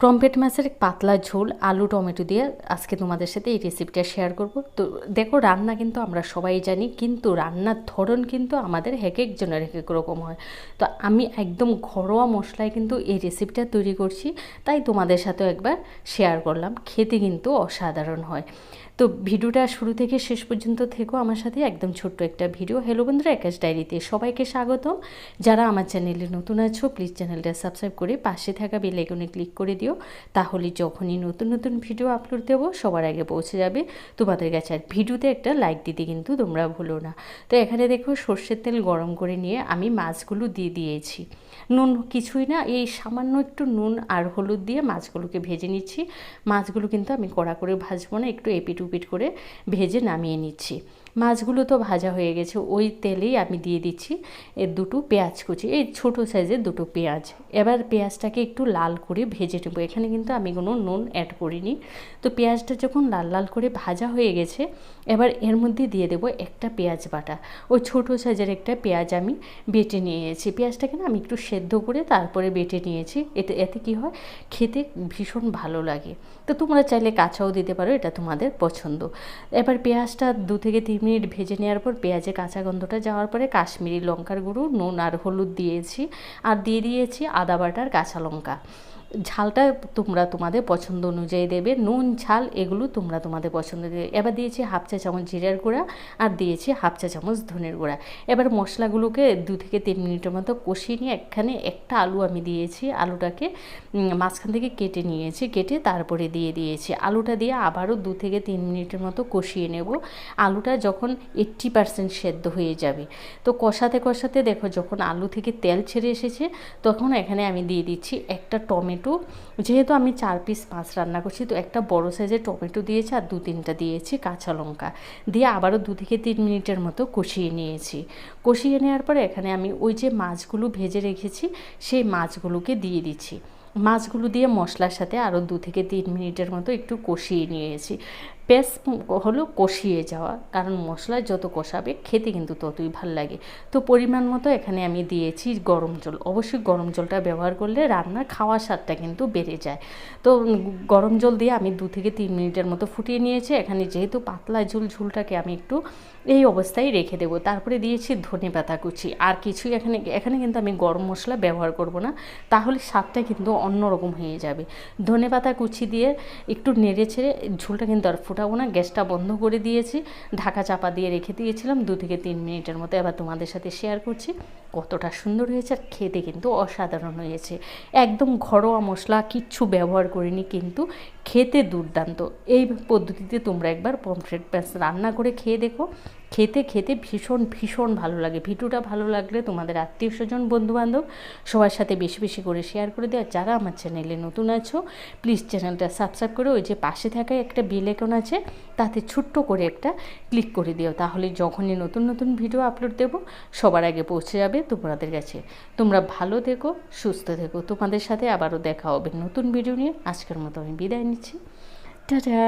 প্রম্পেট মাছের পাতলা ঝোল, আলু, টমেটো দিয়ে আজকে তোমাদের সাথে এই রেসিপিটা শেয়ার করব। তো দেখো, রান্না কিন্তু আমরা সবাই জানি, কিন্তু রান্নার ধরন কিন্তু আমাদের এক একজনের এক এক রকম হয়। তো আমি একদম ঘরোয়া মশলায় কিন্তু এই রেসিপিটা তৈরি করছি, তাই তোমাদের সাথেও একবার শেয়ার করলাম। খেতে কিন্তু অসাধারণ হয়। তো ভিডিওটা শুরু থেকে শেষ পর্যন্ত থেকেও আমার সাথে একদম ছোট্ট একটা ভিডিও। হ্যালো বন্ধুরা একাশ ডায়েরিতে সবাইকে স্বাগতম। যারা আমার চ্যানেলে নতুন আছো প্লিজ চ্যানেলটা সাবস্ক্রাইব করে পাশে থাকা বেল আইকনে ক্লিক করে দিও। তাহলে যখনই নতুন নতুন ভিডিও আপলোড দেবো, সবার আগে পৌঁছে যাবে। তোমাদের কাছে আর ভিডিওতে একটা লাইক দিতে কিন্তু তোমরা ভুলো না। তো এখানে দেখো, সর্ষের তেল গরম করে নিয়ে আমি মাছগুলো দিয়ে দিয়েছি। নুন কিছুই না, এই সামান্য একটু নুন আর হলুদ দিয়ে মাছগুলোকে ভেজে নিচ্ছি। মাছগুলো কিন্তু আমি কড়া করে ভাজবো না, একটু এপিট উপিট করে ভেজে নামিয়ে নিচ্ছি। মাছগুলো তো ভাজা হয়ে গেছে, ওই তেলেই আমি দিয়ে দিচ্ছি। এর দুটো পেঁয়াজ কুচি, এই ছোটো সাইজের দুটো পেঁয়াজ। এবার পেঁয়াজটাকে একটু লাল করে ভেজে নেব। এখানে কিন্তু আমি কোনো নুন অ্যাড করিনি। তো পেঁয়াজটা যখন লাল লাল করে ভাজা হয়ে গেছে, এবার এর মধ্যে দিয়ে দেবো একটা পেঁয়াজ বাটা। ওই ছোটো সাইজের একটা পেঁয়াজ আমি বেটে নিয়েছি। পেঁয়াজটাকে না আমি একটু সেদ্ধ করে তারপরে বেটে নিয়েছি। এতে এতে কী হয়? খেতে ভীষণ ভালো লাগে। তো তোমরা চাইলে কাঁচাও দিতে পারো, এটা তোমাদের পছন্দ। এবার পেঁয়াজটা দু থেকে তিন মিনিট ভেজে নেওয়ার পর পেঁয়াজের কাঁচা গন্ধটা যাওয়ার পরে কাশ্মীরি লঙ্কার গুঁড়ো, নুন আর হলুদ দিয়েছি। আর দিয়ে দিয়েছি আদা বাটার কাঁচা লঙ্কা। ঝালটা তোমরা তোমাদের পছন্দ অনুযায়ী দেবে, নুন, ঝাল এগুলো তোমরা তোমাদের পছন্দ দেবে। এবার দিয়েছি হাফ চা চামচ জিরার গুঁড়া আর দিয়েছি হাফ চা চামচ ধনের গুঁড়া। এবার মশলাগুলোকে দু থেকে তিন মিনিটের মতো কষিয়ে নিয়ে একখানে একটা আলু আমি দিয়েছি, আলুটাকে মাঝখান থেকে কেটে নিয়েছি, কেটে তারপরে দিয়ে দিয়েছি। আলুটা দিয়ে আবারও দু থেকে তিন মিনিটের মতো কষিয়ে নেব। আলুটা যখন এইট্টি পারসেন্ট সেদ্ধ হয়ে যাবে। তো কষাতে কষাতে দেখো যখন আলু থেকে তেল ছেড়ে এসেছে, তখন এখানে আমি দিয়ে দিচ্ছি একটা টমেটো টমেটো। যেহেতু আমি চার পিস মাছ রান্না করছি, তো একটা বড় সাইজের টমেটো দিয়েছি আর দু তিনটা দিয়েছি কাঁচা লঙ্কা। দিয়ে আবারও দু থেকে তিন মিনিটের মতো কষিয়ে নিয়েছি। কষিয়ে নেওয়ার পরে এখানে আমি ওই যে মাছগুলো ভেজে রেখেছি, সেই মাছগুলোকে দিয়ে দিচ্ছি। মাছগুলো দিয়ে মশলার সাথে আরও দু থেকে তিন মিনিটের মতো একটু কষিয়ে নিয়েছি। পেস হলো কষিয়ে যাওয়া। কারণ মশলা যত কষাবে খেতে কিন্তু ততই ভালো লাগে। তো পরিমাণ মতো এখানে আমি দিয়েছি গরম জল। অবশ্যই গরম জলটা ব্যবহার করলে রান্নার খাওয়ার স্বাদটা কিন্তু বেড়ে যায়। তো গরম জল দিয়ে আমি দু থেকে তিন মিনিটের মতো ফুটিয়ে নিয়েছি। এখানে যেহেতু পাতলা ঝুল, ঝুলটাকে আমি একটু এই অবস্থায় রেখে দেবো। তারপরে দিয়েছি ধনে পাতা কুচি। আর কিছুই এখানে এখানে কিন্তু আমি গরম মশলা ব্যবহার করব না। তাহলে স্বাদটা কিন্তু অন্যরকম হয়ে যাবে। ধনে পাতা কুচি দিয়ে একটু নেড়ে ছেড়ে ঝুলটা কিন্তু আর ফোটাবো না গ্যাসটা বন্ধ করে দিয়েছি, ঢাকা চাপা দিয়ে রেখে দিয়েছিলাম, দু থেকে তিন মিনিটের মতো এবার তোমাদের সাথে শেয়ার করছি। কতটা সুন্দর হয়েছে আর খেতে কিন্তু অসাধারণ হয়েছে। একদম ঘরোয়া মশলা, কিচ্ছু ব্যবহার করিনি কিন্তু খেতে দুর্দান্ত। এই পদ্ধতিতে তোমরা একবার পমফ্রেট প্যাস রান্না করে খেয়ে দেখো। খেতে খেতে ভীষণ ভীষণ ভালো লাগে। ভিডিওটা ভালো লাগলে তোমাদের আত্মীয় স্বজন, বন্ধুবান্ধব সবার সাথে বেশি বেশি করে শেয়ার করে দেওয়া যারা আমার চ্যানেলে নতুন আছো প্লিজ চ্যানেলটা সাবস্ক্রাইব করে ওই যে পাশে থাকা একটা বেল আছে, তাতে ছোট্ট করে একটা ক্লিক করে দিও। তাহলে যখনই নতুন নতুন ভিডিও আপলোড দেব, সবার আগে পৌঁছে যাবে তোমাদের কাছে। তোমরা ভালো থেকো, সুস্থ থেকো। তোমাদের সাথে আবারও দেখা হবে নতুন ভিডিও নিয়ে। আজকের মতো আমি বিদায় নিচ্ছি। টাটা।